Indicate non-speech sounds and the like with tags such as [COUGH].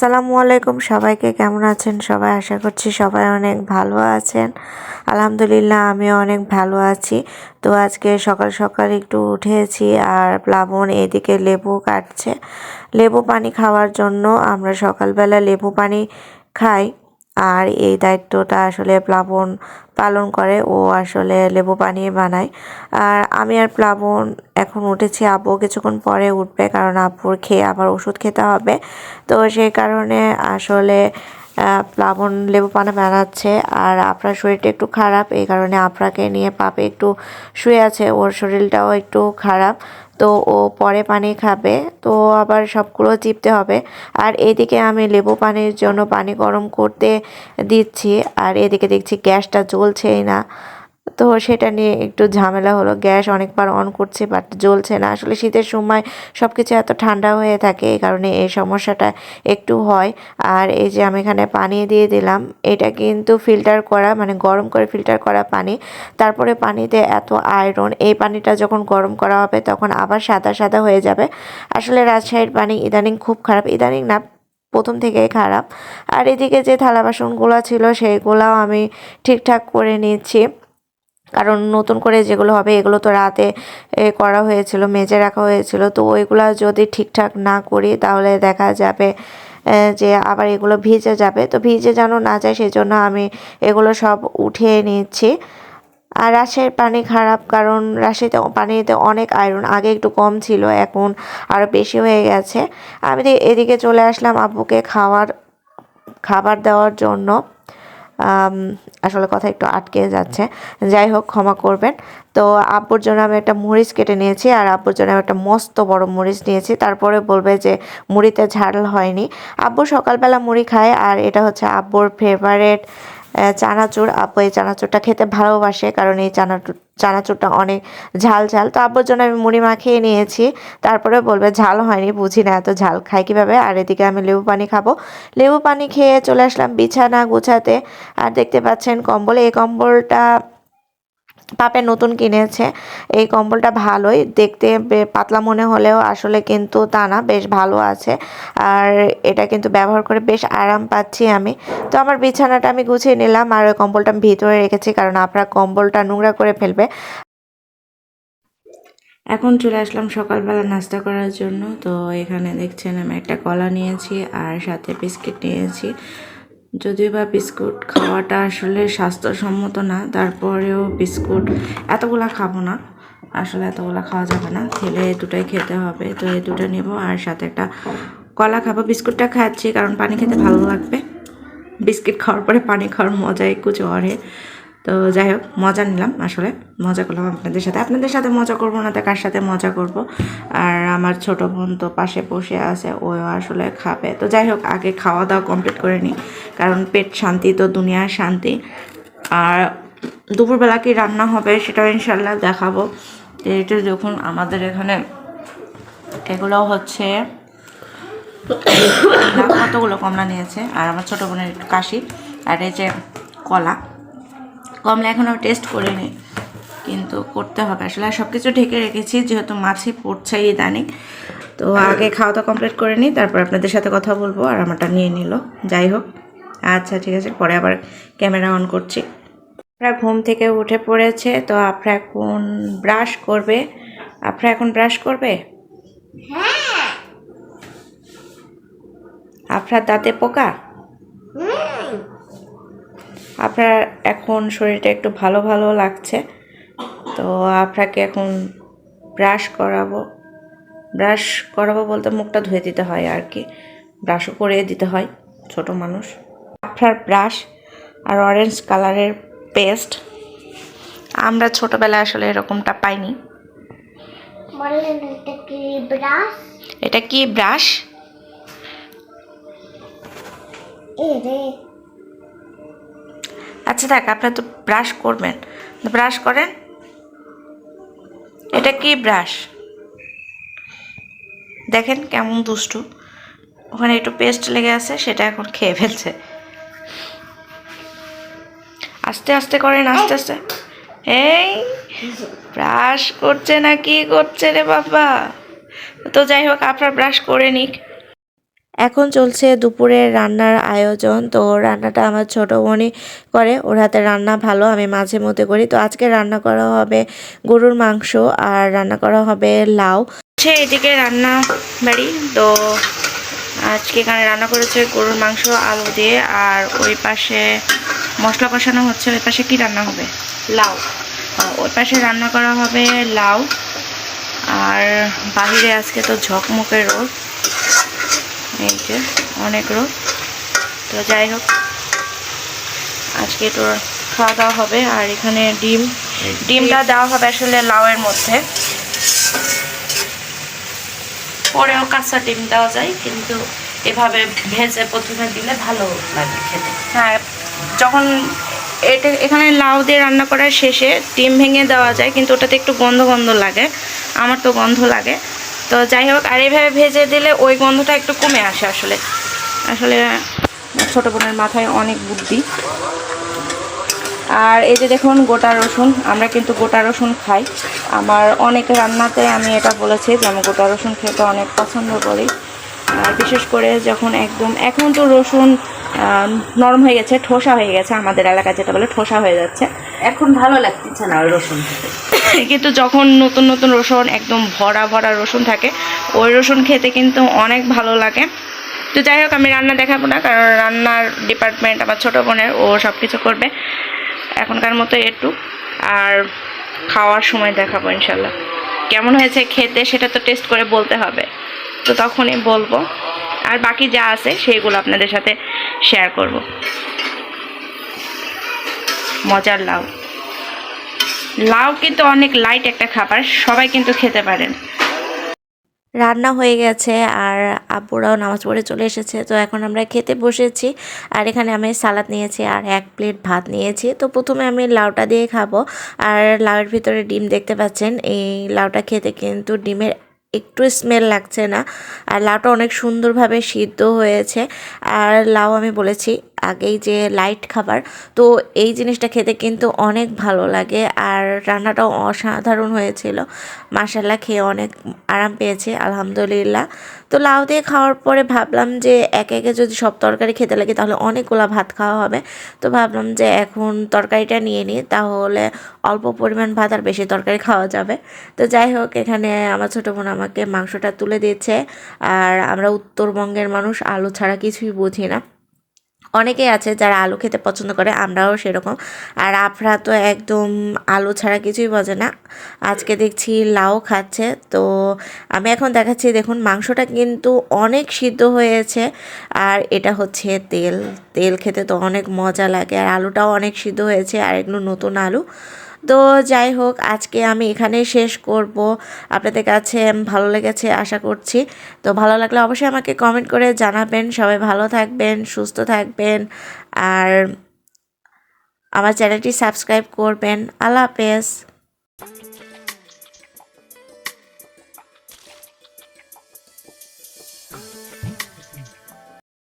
আসসালামু আলাইকুম। সবাইকে কেমন আছেন? সবাই আশা করছি সবাই অনেক ভালো আছেন। আলহামদুলিল্লাহ, আমিও অনেক ভালো আছি। তো আজকে সকাল সকাল একটু উঠেছি আর প্লাবন এদিকে লেবু কাটছে। লেবু পানি খাওয়ার জন্য আমরা সকালবেলা লেবু পানি খাই। আর এই দায়িত্বটা আসলে প্লাবন পালন করে। ও আসলে লেবু বানিয়ে বানায়। আর আমি আর প্লাবন এখন উঠেছি। আব্বু কিছুক্ষণ পরে উঠবে কারণ আব্বুর খেয়ে আবার ওষুধ খেতে হবে। তো সেই কারণে আসলে প্লাবন লেবু পানা বানাচ্ছে আর আপনার শরীরটা একটু খারাপ, এই কারণে আপনাকে নিয়ে পাপে একটু শুয়ে আছে, ওর শরীরটাও একটু খারাপ। তো ও পরে পানি খাবে, তো আবার সবগুলো চিপতে হবে। আর এদিকে আমি লেবু পানির জন্য পানি গরম করতে দিচ্ছি, আর এদিকে দেখছি গ্যাসটা জ্বলছেই না। তো সেটা নিয়ে একটু ঝামেলা হলো। গ্যাস অনেকবার অন করছে বাট জ্বলছে না। আসলে শীতের সময় সব কিছু এত ঠান্ডা হয়ে থাকে, এই কারণে এই সমস্যাটা একটু হয়। আর এই যে আমি এখানে পানি দিয়ে দিলাম, এটা কিন্তু ফিল্টার করা মানে গরম করে ফিল্টার করা পানি। তারপরে পানিতে এত আয়রন এই পানিটা যখন গরম করা হবে, তখন আবার সাদা সাদা হয়ে যাবে। আসলে রাজশাহীর পানি ইদানিং খুব খারাপ। ইদানিং না, প্রথম থেকেই খারাপ। আর এদিকে যে থালা বাসনগুলো ছিল সেইগুলাও আমি ঠিকঠাক করে নিচ্ছি। কারণ নতুন করে যেগুলো হবে, এগুলো তো রাতে করা হয়েছিল, মেজে রাখা হয়েছিল। তো ওইগুলো যদি ঠিকঠাক না করি, তাহলে দেখা যাবে যে আবার এগুলো ভিজে যাবে। তো ভিজে যেন না যায় সেই জন্য আমি এগুলো সব উঠিয়ে নিচ্ছি। আর রাজশাহীর পানি খারাপ, কারণ রাজশাহীতে পানিতে অনেক আয়রন আগে একটু কম ছিল, এখন আরও বেশি হয়ে গেছে। আমি এদিকে চলে আসলাম আব্বুকে খাওয়ার, খাবার দেওয়ার জন্য। আসলে কথা একটু আটকে যাচ্ছে। যাই হোক, ক্ষমা করবেন। তো আব্বুর জন্য আমি একটা মরিচ কেটে নিয়েছি, আর আব্বুর জন্য আমি একটা মস্ত বড় মরিচ নিয়েছি। তারপরে বলবে যে মুড়িতে ঝাল হয়নি। আব্বু সকালবেলা মুড়ি খায়, আর এটা হচ্ছে আব্বুর ফেভারেট চানাচুর। আব্বু এই চানাচুরটা খেতে ভালোবাসে, কারণ এই চানাচুর চানাচুরটা অনেক ঝাল ঝাল। তো আব্বুর জন্য আমি মুড়ি মাখিয়ে নিয়েছি। তারপরে বলবে, ঝাল হয়নি, বুঝি না, এত ঝাল খাই কীভাবে? আর এদিকে আমি লেবু পানি খাব। লেবু পানি খেয়ে চলে আসলাম বিছানা গুছাতে। আর দেখতে পাচ্ছেন কম্বল, এই কম্বলটা পাপে নতুন কিনেছে। এই কম্বলটা ভালোই। দেখতে পাতলা মনে হলেও আসলে কিন্তু তা না, বেশ ভালো আছে। আর এটা কিন্তু ব্যবহার করে বেশ আরাম পাচ্ছি আমি। তো আমার বিছানাটা আমি গুছিয়ে নিলাম আর ওই কম্বলটা আমি ভিতরে রেখেছি কারণ আপনার কম্বলটা নোংরা করে ফেলবে। এখন চলে আসলাম সকালবেলা নাস্তা করার জন্য। তো এখানে দেখছেন আমি একটা কলা নিয়েছি আর সাথে বিস্কিট নিয়েছি। যদিও বা বিস্কুট খাওয়াটা আসলে স্বাস্থ্যসম্মত না, তারপরেও বিস্কুট এতগুলা খাব না। আসলে এতগুলা খাওয়া যাবে না। খেলে দুটাই খেতে হবে, তো এই দুটো নেব আর সাথে একটা কলা খাব। বিস্কুটটা খাচ্ছি কারণ পানি খেতে ভালো লাগবে। বিস্কিট খাওয়ার পরে পানি খাওয়ার মজাই কুচো অরে তো যাই হোক, মজা নিলাম আসলে। মজা করলাম আপনাদের সাথে। আপনাদের সাথে মজা করব না, তো কার সাথে মজা করব? আর আমার ছোট বোন তো পাশে বসে আছে ও আসলে খাবে। তো যাই হোক, আগে খাওয়া দাওয়া কমপ্লিট করে নিই, কারণ পেট শান্তি, তো দুনিয়ার শান্তি। আর দুপুরবেলা কি রান্না হবে সেটাও ইনশাল্লাহ দেখাবো। এটা যখন আমাদের এখানে এগুলো হচ্ছে [COUGHS] কতগুলো কমলা নিয়েছে, আর আমার ছোটো বোনের একটু কাশি। আর এই যে কলা কমলা এখনও টেস্ট করিনি। কিন্তু করতে হবে। আসলে সব কিছু ঢেকে রেখেছি যেহেতু মাছি পড়ছে ইদানিং। তো আগে খাওয়া দাওয়া কমপ্লিট করে নিই তারপর আপনাদের সাথে কথা বলব আর আমারটা নিয়ে নিল। যাই হোক। আচ্ছা ঠিক আছে। পরে আবার ক্যামেরা অন করছি। আপনারা ঘুম থেকে উঠে পড়েছে তো আপনারা এখন ব্রাশ করবে। আপনারা এখন ব্রাশ করবে? আপনার দাঁতে পোকা? আপনার এখন শরীরটা একটু ভালো ভালো লাগছে, তো আপনাকে এখন ব্রাশ করাবো। ব্রাশ করাবো বলতে মুখটা ধুয়ে দিতে হয় আর কি। ব্রাশও করে দিতে হয়, ছোট মানুষ। আপনার ব্রাশ আর অরেঞ্জ কালারের পেস্ট আমরা ছোটোবেলায় আসলে এরকমটা পাইনি। এটা কি ব্রাশ আচ্ছা দেখ, আপনার তো ব্রাশ করবেন। ব্রাশ করেন। এটা কি ব্রাশ দেখেন কেমন দুষ্টু। ওখানে একটু পেস্ট লেগে আছে, সেটা এখন খেয়ে ফেলছে। আস্তে আস্তে করেন, আস্তে আস্তে। এই ব্রাশ করছে না, কি করছে রে বাবা? তো যাই হোক, আপনার ব্রাশ করে নিক। এখন চলছে দুপুরের রান্নার আয়োজন। তো রান্নাটা আমার ছোটো বোনই করে, ওর হাতে রান্না ভালো, আমি মাঝে মধ্যে করি। তো আজকে রান্না করা হবে গরুর মাংস আর রান্না করা হবে লাউ। হচ্ছে এদিকে রান্না বাড়ি। তো আজকে এখানে রান্না করেছে গরুর মাংস, আলু দিয়ে, আর ওই পাশে মশলা কষানো হচ্ছে, ওই পাশে কি রান্না হবে? লাউ। ওই পাশে রান্না করা হবে লাউ। আর বাহিরে আজকে তো ঝকমকে রোদ এই যে অনেক রোদ। তো যাই হোক আজকে তো খাওয়া দাওয়া হবে আর এখানে ডিম ডিমটা দেওয়া হবে আসলে লাউয়ের মধ্যে। পরেও কাঁচা ডিম দেওয়া যায় কিন্তু এভাবে ভেজে প্রথমে দিলে ভালো লাগে খেতে। হ্যাঁ যখন এটা এখানে লাউ দিয়ে রান্না করার শেষে ডিম ভেঙে দেওয়া যায় কিন্তু ওটাতে একটু গন্ধ গন্ধ লাগে। আমার তো গন্ধ লাগে। তো যাই হোক, আর এইভাবে ভেজে দিলে ওই গন্ধটা একটু কমে আসে আসলে। আসলে ছোটো বোনের মাথায় অনেক বুদ্ধি। আর এই যে দেখুন, গোটা রসুন, আমরা কিন্তু গোটা রসুন খাই। আমার অনেক রান্নাতে আমি এটা বলেছি যে আমি গোটা রসুন খেতে অনেক পছন্দ করি। আর বিশেষ করে যখন একদম, এখন তো রসুন নরম হয়ে গেছে ঠোসা হয়ে গেছে আমাদের এলাকায় যেটা বলে ঠোসা হয়ে যাচ্ছে। এখন ভালো লাগতেছে না রসুন কিন্তু যখন নতুন নতুন রসুন একদম ভরা ভরা রসুন থাকে ওই রসুন খেতে কিন্তু অনেক ভালো লাগে। তো যাই হোক আমি রান্না দেখাবো না কারণ রান্নার ডিপার্টমেন্ট আমার ছোটো বোনের ও সব কিছু করবে। এখনকার মতো একটু আর খাওয়ার সময় দেখাবো ইনশাল্লাহ কেমন হয়েছে খেতে সেটা তো টেস্ট করে বলতে হবে। তো তখনই বলব। আর বাকি যা আছে সেইগুলো আপনাদের সাথে শেয়ার করব। মজার লাউ। লাউ কিন্তু অনেক লাইট একটা খাবার, সবাই কিন্তু খেতে পারেন। রান্না হয়ে গেছে আর আব্বুরাও নামাজ পড়ে চলে এসেছে, তো এখন আমরা খেতে বসেছি। আর এখানে আমি সালাদ নিয়েছি আর এক প্লেট ভাত নিয়েছি। তো প্রথমে আমি লাউটা দিয়ে খাব। আর লাউয়ের ভিতরে ডিম দেখতে পাচ্ছেন, এই লাউটা খেতে কিন্তু ডিমের একটু স্মেল লাগছে না। আর লাউটা অনেক সুন্দরভাবে সিদ্ধ হয়েছে। আর লাউ আমি বলেছি আগেই যে লাইট খাবার, তো এই জিনিসটা খেতে কিন্তু অনেক ভালো লাগে আর রান্নাটাও অসাধারণ হয়েছিল। মাসাল্লাহ খেয়ে অনেক আরাম পেয়েছি, আলহামদুলিল্লাহ। তো লাউ দিয়ে খাওয়ার পরে ভাবলাম যে একে একে যদি সব তরকারি খেতে লাগে তাহলে অনেকগুলো ভাত খাওয়া হবে। তো ভাবলাম যে এখন তরকারিটা নিয়ে নিই, তাহলে অল্প পরিমাণ ভাত আর বেশি তরকারি খাওয়া যাবে। তো যাই হোক, এখানে আমার ছোটো বোন আমাকে মাংসটা তুলে দিচ্ছে। আর আমরা উত্তরবঙ্গের মানুষ, আলু ছাড়া কিছুই বুঝি না। অনেকেই আছে যারা আলু খেতে পছন্দ করে, আমরাও সেরকম। আর আফরা তো একদম আলু ছাড়া কিছুই বোঝে না। আজকে দেখছি লাউ খাচ্ছে। তো আমি এখন দেখাচ্ছি, দেখুন মাংসটা কিন্তু অনেক সিদ্ধ হয়েছে। আর এটা হচ্ছে তেল। তেল খেতে তো অনেক মজা লাগে। আর আলুটাও অনেক সিদ্ধ হয়েছে। আর এগুলো নতুন আলু। তো যাই হোক, আজকে আমি এখানেই শেষ করব। আপনাদের কাছে ভালো লেগেছে আশা করছি। তো ভালো লাগলে অবশ্যই আমাকে কমেন্ট করে জানাবেন। সবাই ভালো থাকবেন, সুস্থ থাকবেন আর আমার চ্যানেলটি সাবস্ক্রাইব করবেন। আল্লাহ হাফেজ।